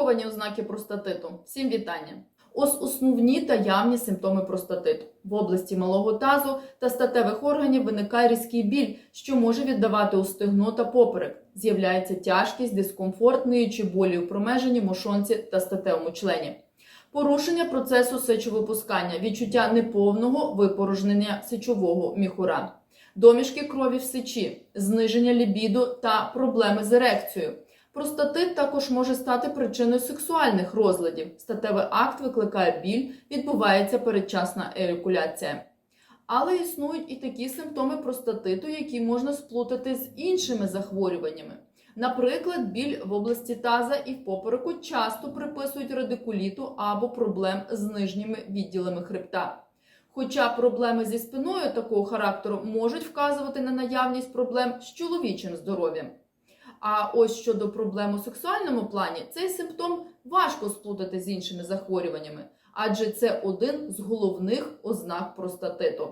приховані ознаки простатиту. Всім вітання! Ось основні та явні симптоми простатиту. В області малого тазу та статевих органів виникає різкий біль, що може віддавати у стегно та поперек. З'являється тяжкість, дискомфорт, ниючі болі у промежині, мошонці та статевому члені. Порушення процесу сечовипускання, відчуття неповного випорожнення сечового міхура, домішки крові в сечі, зниження лібіду та проблеми з ерекцією. Простатит також може стати причиною сексуальних розладів. Статевий акт викликає біль, відбувається передчасна еякуляція. Але існують і такі симптоми простатиту, які можна сплутати з іншими захворюваннями. Наприклад, біль в області таза і в попереку часто приписують радикуліту або проблем з нижніми відділами хребта. Хоча проблеми зі спиною такого характеру можуть вказувати на наявність проблем з чоловічим здоров'ям. А ось щодо проблем у сексуальному плані, цей симптом важко сплутати з іншими захворюваннями, адже це один з головних ознак простатиту.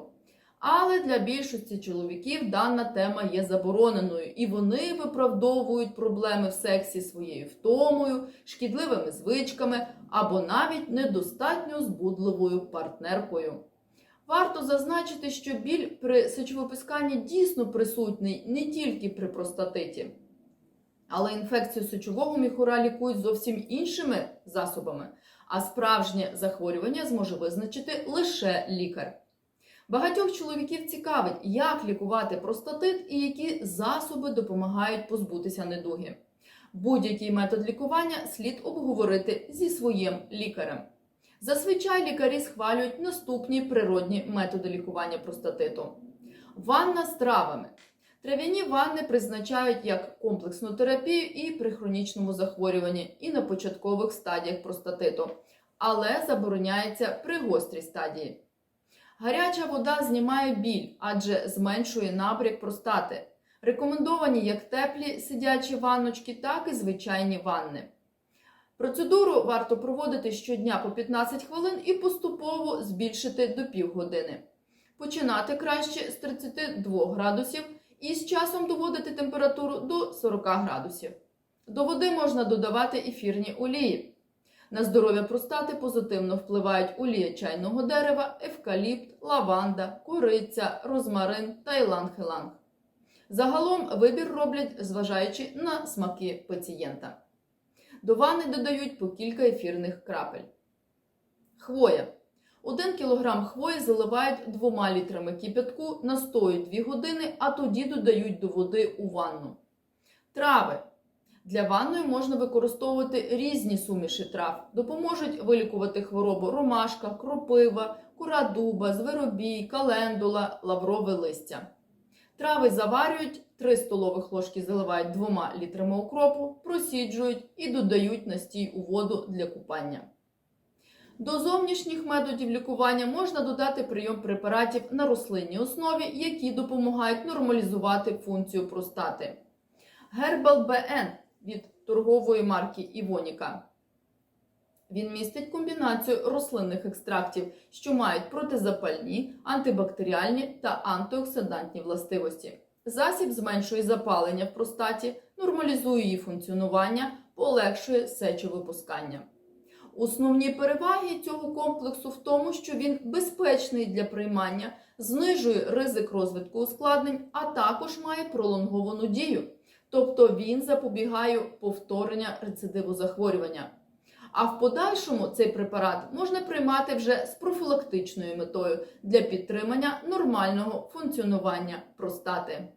Але для більшості чоловіків дана тема є забороненою, і вони виправдовують проблеми в сексі своєю втомою, шкідливими звичками або навіть недостатньо збудливою партнеркою. Варто зазначити, що біль при сечовипусканні дійсно присутній не тільки при простатиті. Але інфекцію сечового міхура лікують зовсім іншими засобами, а справжнє захворювання зможе визначити лише лікар. Багатьох чоловіків цікавить, як лікувати простатит і які засоби допомагають позбутися недуги. Будь-який метод лікування слід обговорити зі своїм лікарем. Зазвичай лікарі схвалюють наступні природні методи лікування простатиту: ванна з травами. Трав'яні ванни призначають як комплексну терапію і при хронічному захворюванні, і на початкових стадіях простатиту, але забороняється при гострій стадії. Гаряча вода знімає біль, адже зменшує набряк простати. Рекомендовані як теплі сидячі ванночки, так і звичайні ванни. Процедуру варто проводити щодня по 15 хвилин і поступово збільшити до півгодини. Починати краще з 32 градусів і з часом доводити температуру до 40 градусів. До води можна додавати ефірні олії. На здоров'я простати позитивно впливають олія чайного дерева, евкаліпт, лаванда, кориця, розмарин та іланг-іланг. Загалом вибір роблять, зважаючи на смаки пацієнта. До ванни додають по кілька ефірних крапель. Хвоя. 1 кг хвої заливають 2 літрами кипятку, настоюють 2 години, а тоді додають до води у ванну. Трави. Для ванної можна використовувати різні суміші трав. Допоможуть вилікувати хворобу ромашка, кропива, кура дуба, зверобій, календула, лаврове листя. Трави заварюють, 3 столових ложки заливають 2 літрами укропу, просіджують і додають настій у воду для купання. До зовнішніх методів лікування можна додати прийом препаратів на рослинній основі, які допомагають нормалізувати функцію простати. Гербал БН від торгової марки Івоніка. Він містить комбінацію рослинних екстрактів, що мають протизапальні, антибактеріальні та антиоксидантні властивості. Засіб зменшує запалення в простаті, нормалізує її функціонування, полегшує сечовипускання. Основні переваги цього комплексу в тому, що він безпечний для приймання, знижує ризик розвитку ускладнень, а також має пролонговану дію. Тобто він запобігає повторення рецидиву захворювання. А в подальшому цей препарат можна приймати вже з профілактичною метою для підтримання нормального функціонування простати.